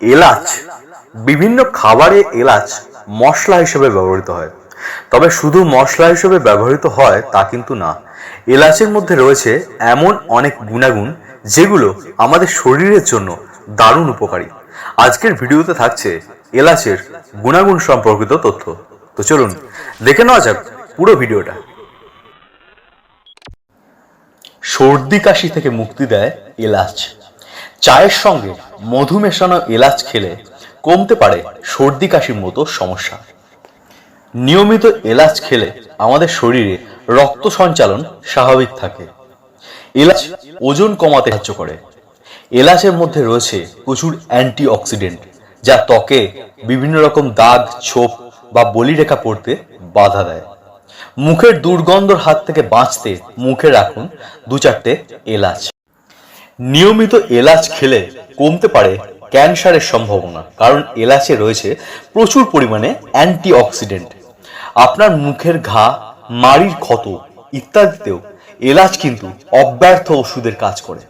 এলাচ, বিভিন্ন খাবারে এলাচ মশলা হিসেবে ব্যবহৃত হয়। তবে শুধু মশলা হিসেবে ব্যবহৃত হয় তা কিন্তু না। এলাচের মধ্যে রয়েছে এমন অনেক গুণাগুণ যেগুলো আমাদের শরীরের জন্য দারুণ উপকারী। আজকের ভিডিওতে থাকছে এলাচের গুণাগুণ সম্পর্কিত তথ্য। তো চলুন, দেখে নেওয়া যাক পুরো ভিডিওটা। সর্দি কাশি থেকে মুক্তি দেয় এলাচ। চায়ের সঙ্গে মধু মেশানো এলাচ খেলে কমতে পারে সর্দি কাশির মতো সমস্যা। নিয়মিত এলাচ খেলে আমাদের শরীরে রক্ত সঞ্চালন স্বাভাবিক থাকে। এলাচ ওজন কমাতে সাহায্য করে। এলাচের মধ্যে রয়েছে প্রচুর অ্যান্টি অক্সিডেন্ট যা ত্বকে বিভিন্ন রকম দাগ, ছোপ বা বলিরেখা পড়তে বাধা দেয়। মুখের দুর্গন্ধর হাত থেকে বাঁচতে মুখে রাখুন দু চারটে এলাচ। নিয়মিত এলাচ খেলে কমতে পারে ক্যান্সারের সম্ভাবনা, কারণ এলাচে রয়েছে প্রচুর পরিমাণে অ্যান্টিঅক্সিডেন্ট। আপনার মুখের ঘা, মাড়ির ক্ষত ইত্যাদিতেও এলাচ কিন্তু অব্যর্থ ওষুধের কাজ করে।